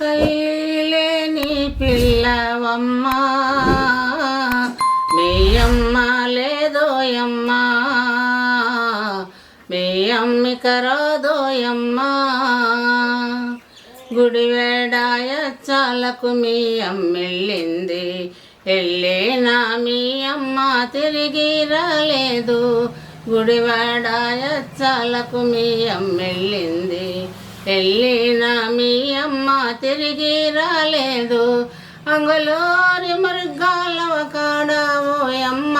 తల్లిలేని పిల్లవమ్మా. మీ అమ్మ లేదోయమ్మా మీ అమ్మిక రాదోయమ్మా గుడివేడాయ చాలకు మీ అమ్మెళ్ళింది. వెళ్ళేనా మీ అమ్మ తిరిగి రాలేదు. గుడివాడాయ చాలకు మీ అమ్మెళ్ళింది. వెళ్ళినా మీ అమ్మ తిరిగి రాలేదు. అంగులోరి మృగాలవ కాడావోయమ్మ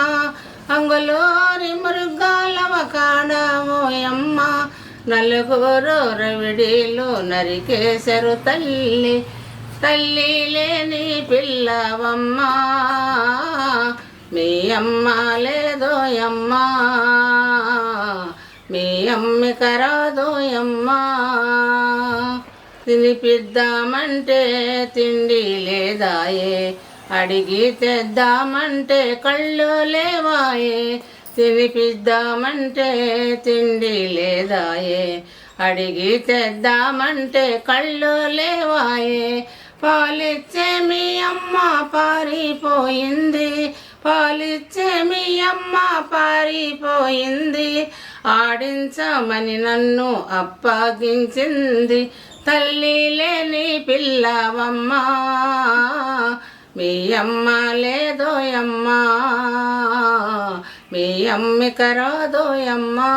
అంగులోరి మృగాలవ కాడావోయమ్మ నలుగురు రవిడిలో నరికేశరు తల్లి. తల్లి లేని పిల్లవమ్మ. మీ అమ్మ లేదోయమ్మా మీ అమ్మిక రాదోయమ్మా తినిపిద్దామంటే తిండి లేదాయే. అడిగి తెద్దామంటే కళ్ళు లేవాయే. తినిపిద్దామంటే తిండి లేదాయే. అడిగి తెద్దామంటే కళ్ళు లేవాయే. పాలిచ్చే మీ అమ్మ పారిపోయింది. పాలిచ్చే మీ అమ్మ పారిపోయింది. ఆడించమని నన్ను అప్పగించింది. తల్లి లేని పిల్లవమ్మ మీ అమ్మ లేదోయమ్మా మీ అమ్మిక రాదోయమ్మా